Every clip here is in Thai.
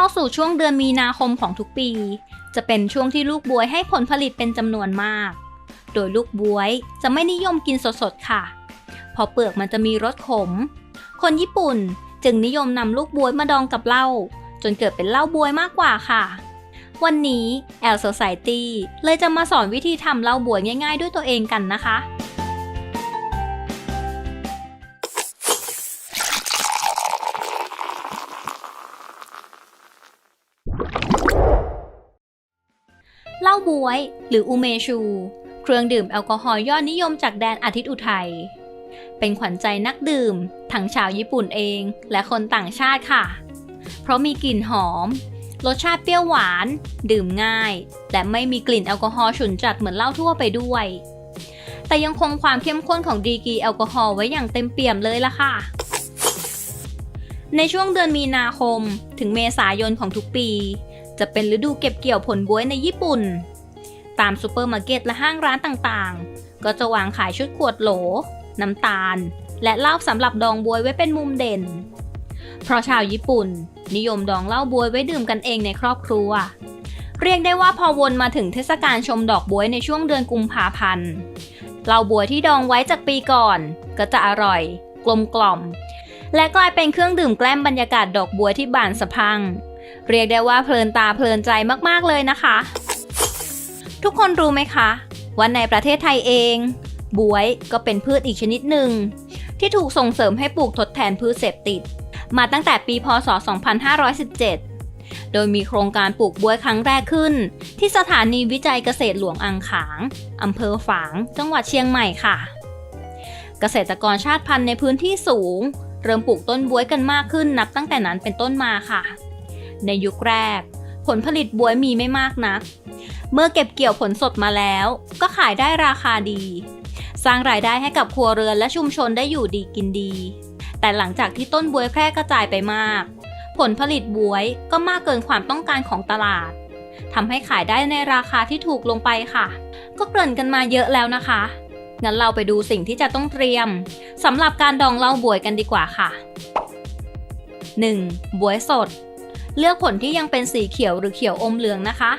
เข้าสู่ช่วงเดือนมีนาคมของทุกปี จะเป็นช่วงที่ลูกบวยให้ผลผลิตเป็นจำนวนมาก โดยลูกบวยจะไม่นิยมกินสดๆค่ะ เพราะเปลือกมันจะมีรสขม คนญี่ปุ่นจึงนิยมนำลูกบวยมาดองกับเหล้าจนเกิดเป็นเหล้าบวยมากกว่าค่ะ วันนี้แอล Society เลยจะมาสอนวิธีทำเหล้าบวยง่าย ๆ ด้วยตัวเองกันนะคะ ล้าบวย หรืออูเมชู เครื่องดื่มแอลกอฮอล์ยอดนิยมจากแดนอาทิตย์อุทัย เป็นขวัญใจนักดื่ม ทั้งชาวญี่ปุ่นเองและคนต่างชาติค่ะ เพราะมีกลิ่นหอม รสชาติเปรี้ยวหวาน ดื่มง่าย และไม่มีกลิ่นแอลกอฮอล์ฉุนจัดเหมือนเหล้าทั่วไปด้วย แต่ยังคงความเข้มข้นของดีกรีแอลกอฮอล์ไว้อย่างเต็มเปี่ยมเลยล่ะค่ะในช่วงเดือนมีนาคม ถึงเมษายนของทุกปี จะเป็นฤดูเก็บเกี่ยวผลบวยในญี่ปุ่น ตามซูเปอร์มาร์เก็ตและห้างร้านต่างๆ ก็จะวางขายชุดขวดโหล น้ำตาล และเหล้าสำหรับดองบวยไว้เป็นมุมเด่น เพราะชาวญี่ปุ่น นิยมดองเหล้าบวยไว้ดื่มกันเองในครอบครัว เรียกได้ว่าพอวนมาถึงเทศกาลชมดอกบวยในช่วงเดือนกุมภาพันธ์เหล้าบวยที่ดองไว้จากปีก่อน ก็จะอร่อย กลมกล่อม และกลายเป็นเครื่องดื่มแกล้มบรรยากาศดอกบวยที่บานสะพัง เรียกได้ว่าเพลินตาเพลินใจมากๆเลยนะคะ ทุกคนรู้ไหมคะว่าในประเทศไทยเอง บวยก็เป็นพืชอีกชนิดหนึ่ง ที่ถูกส่งเสริมให้ปลูกทดแทนพืชเสพติด มาตั้งแต่ปีพศ 2517 โดยมีโครงการปลูกบวยครั้งแรกขึ้น ที่สถานีวิจัยเกษตรหลวงอ่างขางอำเภอฝาง จังหวัดเชียงใหม่ค่ะ เกษตรกรชาติพันธุ์ในพื้นที่สูง เริ่มปลูกต้นบวยกันมากขึ้นนับตั้งแต่นั้นเป็นต้นมาค่ะ ในยุคแรก ผลผลิตบวยมีไม่มากนัก เมื่อเก็บเกี่ยวผลสดมาแล้ว ก็ขายได้ราคาดี สร้างรายได้ให้กับครัวเรือนและชุมชนได้อยู่ดีกินดี แต่หลังจากที่ต้นบวยแพร่กระจายไปมาก ผลผลิตบวยก็มากเกินความต้องการของตลาดทำให้ขายได้ในราคาที่ถูกลงไปค่ะ ก็เกริ่นกันมาเยอะแล้วนะคะ งั้นเราไปดูสิ่งที่จะต้องเตรียมสำหรับการดองเหล้าบวยกันดีกว่าค่ะ 1. บวยสด เลือกผลที่ยังเป็นสีเขียวหรือเขียวอมเหลืองนะคะ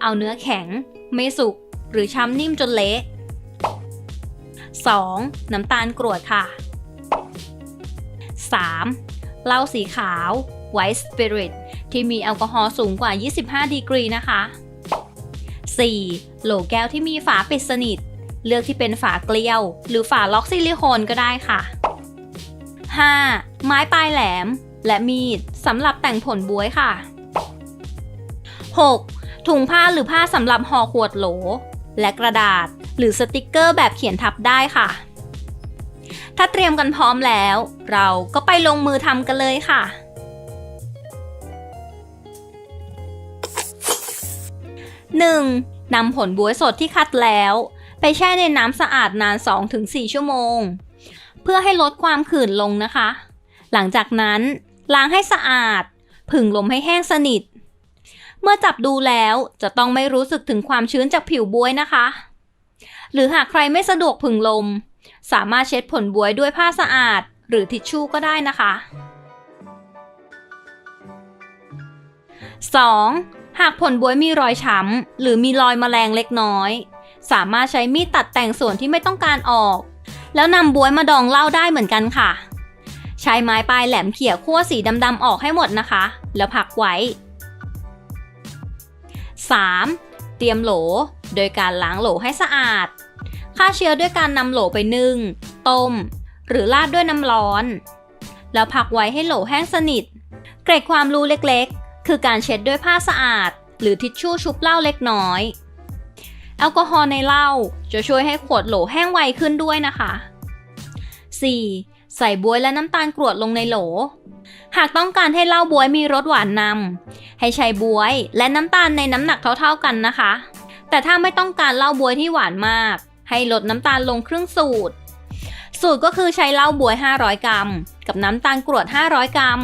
เอาเนื้อแข็ง ไม่สุก หรือช้ำนิ่มจนเละ 2. น้ำตาลกรวดค่ะ 3. เหล้าสีขาว White Spirit ที่มีแอลกอฮอล์สูงกว่า 25 ดีกรีนะคะ 4. โหลแก้วที่มีฝาปิดสนิท เลือกที่เป็นฝาเกลียว หรือฝาล็อกซิลิโคนก็ได้ค่ะ 5. ไม้ปลายแหลม และมีดสำหรับแต่งผลบวยค่ะ 6. ถุงผ้าหรือผ้าสำหรับห่อขวดโหล และกระดาษ หรือสติกเกอร์แบบเขียนทับได้ค่ะ ถ้าเตรียมกันพร้อมแล้ว เราก็ไปลงมือทำกันเลยค่ะ 1. นำผลบวยสดที่คัดแล้ว ไปแช่ในน้ำสะอาดนาน 2-4 ชั่วโมง เพื่อให้ลดความขื่นลงนะคะ หลังจากนั้นล้างให้สะอาด ผึ่งลมให้แห้งสนิท เมื่อจับดูแล้วจะต้องไม่รู้สึกถึงความชื้นจากผิวบวยนะคะ หรือหากใครไม่สะดวกผึ่งลม สามารถเช็ดผลบวยด้วยผ้าสะอาด หรือทิชชู่ก็ได้นะคะ 2. หากผลบวยมีรอยช้ำหรือมีรอยแมลงเล็กน้อย สามารถใช้มีดตัดแต่งส่วนที่ไม่ต้องการออก แล้วนำบวยมาดองเหล้าได้เหมือนกันค่ะ ใช้ไม้ปลายแหลมเขี่ยขั้วสีดำๆออกให้หมดนะคะ แล้วพักไว้ 3. เตรียมโหล โดยการล้างโหลให้สะอาดฆ่าเชื้อด้วยการนำโหลไปนึ่ง ต้ม หรือราดด้วยน้ำร้อน แล้วพักไว้ให้โหลแห้งสนิท เกร็ดความรู้เล็กๆ คือการเช็ดด้วยผ้าสะอาด หรือทิชชู่ชุบเหล้าเล็กน้อย แอลกอฮอล์ในเหล้าจะช่วยให้ขวดโหลแห้งไวขึ้นด้วยนะคะ 4. ใส่บวยและน้ำตาลกรวดลงในโหล หากต้องการให้เหล้าบวยมีรสหวานนำให้ใช้บวยและน้ำตาลในน้ำหนักเท่าๆกันนะคะ แต่ถ้าไม่ต้องการเหล้าบวยที่หวานมาก ให้ลดน้ำตาลลงครึ่งสูตร สูตรก็คือใช้เหล้าบวย 500 กรัม กับน้ำตาลกรวด 500 กรัม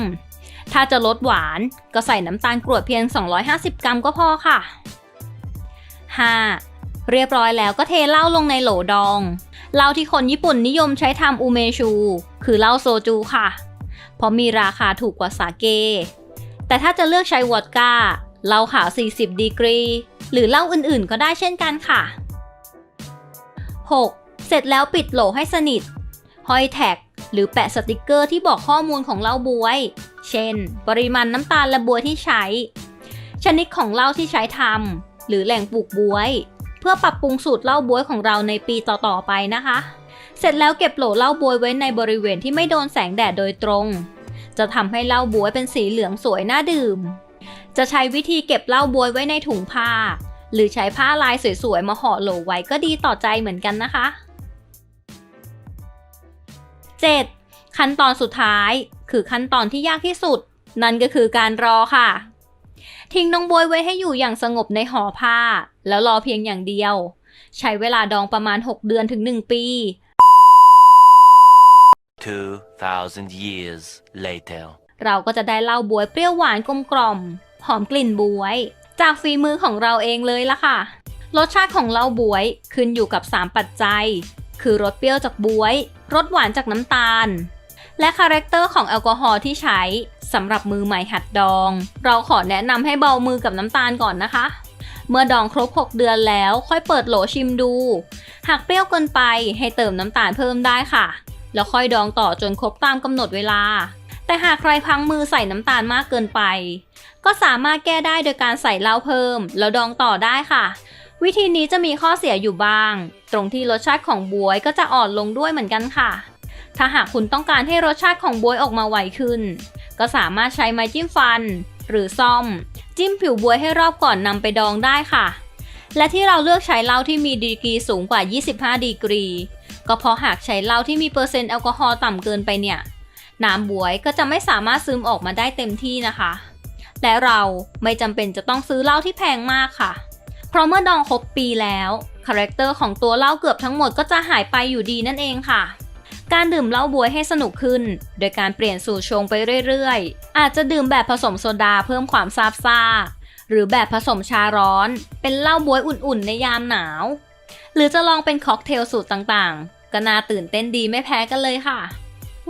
ถ้าจะลดหวานก็ใส่น้ำตาลกรวดเพียง 250 กรัมก็พอค่ะ 5. เรียบร้อยแล้วก็เทเหล้าลงในโหลดอง เหล้าที่คนญี่ปุ่นนิยมใช้ทำอูเมชู คือเหล้าโซจูค่ะ เพราะมีราคาถูกกว่าสาเก แต่ถ้าจะเลือกใช้วอดก้าเหล้าขาว 40 ดีกรี หรือเหล้าอื่นๆ ก็ได้เช่นกันค่ะ 6. เสร็จแล้วปิดโหลให้สนิท ห้อยแท็ก หรือแปะสติกเกอร์ที่บอกข้อมูลของเหล้าบวย เช่น ปริมาณน้ำตาลและบวยที่ใช้ ชนิดของเหล้าที่ใช้ทำหรือแหล่งปลูกบวย เพื่อปรับปรุงสูตรเหล้าบวยของเราในปีต่อๆไปนะคะ เสร็จแล้วเก็บโหลเหล้าบวยไว้ในบริเวณที่ไม่โดนแสงแดดโดยตรง จะทำให้เหล้าบวยเป็นสีเหลืองสวยน่าดื่ม จะใช้วิธีเก็บเหล้าบวยไว้ในถุงผ้า หรือใช้ผ้าลายสวยๆมาห่อโหลไว้ก็ดีต่อใจเหมือนกันนะคะ 7. ขั้นตอนสุดท้ายคือขั้นตอนที่ยากที่สุด นั่นก็คือการรอค่ะ ทิ้งน้องบวยไว้ให้อยู่อย่างสงบในห่อผ้า แล้วรอเพียงอย่างเดียว ใช้เวลาดองประมาณ 6 เดือนถึง 1 ปี 2,000 years later. เราก็จะได้เหล้าบวยเปรี้ยวหวานกลมกล่อมหอมกลิ่นบวย จากฝีมือของเราเองเลยล่ะค่ะ รสชาติของเหล้าบวยขึ้นอยู่กับ 3 ปัจจัย คือรสเปรี้ยวจากบวย รสหวานจากน้ำตาล และคาแรคเตอร์ของแอลกอฮอล์ที่ใช้สำหรับมือใหม่หัดดอง เราขอแนะนำให้เบามือกับน้ำตาลก่อนนะคะ เมื่อดองครบ 6 เดือนแล้วค่อยเปิดโหลชิมดู หากเปรี้ยวเกินไปให้เติมน้ำตาลเพิ่มได้ค่ะ แล้วค่อยดองต่อจนครบตามกำหนดเวลา แต่หากใครพังมือใส่น้ำตาลมากเกินไป ก็สามารถแก้ได้โดยการใส่เหล้าเพิ่ม แล้วดองต่อได้ค่ะ วิธีนี้จะมีข้อเสียอยู่บ้าง ตรงที่รสชาติของบวยก็จะอ่อนลงด้วยเหมือนกันค่ะ ถ้าหากคุณต้องการให้รสชาติของบวยออกมาไวขึ้น ก็สามารถใช้ไม้จิ้มฟัน หรือซ่อม จิ้มผิวบวยให้รอบก่อนนำไปดองได้ค่ะ และที่เราเลือกใช้เหล้าที่มีดีกรีสูงกว่า 25 ดีกรี ก็เพราะหากใช้เหล้าที่มีเปอร์เซ็นต์แอลกอฮอล์ต่ำเกินไปเนี่ยน้ำบวยก็จะไม่สามารถซึมออกมาได้เต็มที่นะคะ และเราไม่จำเป็นจะต้องซื้อเหล้าที่แพงมากค่ะ เพราะเมื่อดองครบปีแล้วคาแรคเตอร์ของตัวเหล้าเกือบทั้งหมดก็จะหายไปอยู่ดีนั่นเองค่ะ การดื่มเหล้าบวยให้สนุกขึ้น โดยการเปลี่ยนสูตรชงไปเรื่อยๆ อาจจะดื่มแบบผสมโซดาเพิ่มความซาบซ่า หรือแบบผสมชาร้อน เป็นเหล้าบวยอุ่นๆ ในยามหนาว หรือจะลองเป็นค็อกเทลสูตรต่างๆ ก็น่าตื่นเต้นดีไม่แพ้กันเลยค่ะ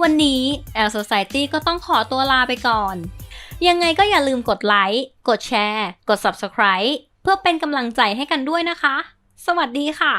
วันนี้ L Society ก็ต้องขอตัวลาไปก่อน ยังไงก็อย่าลืมกดไลค์ กดแชร์ กด Subscribe เพื่อเป็นกำลังใจให้กันด้วยนะคะ สวัสดีค่ะ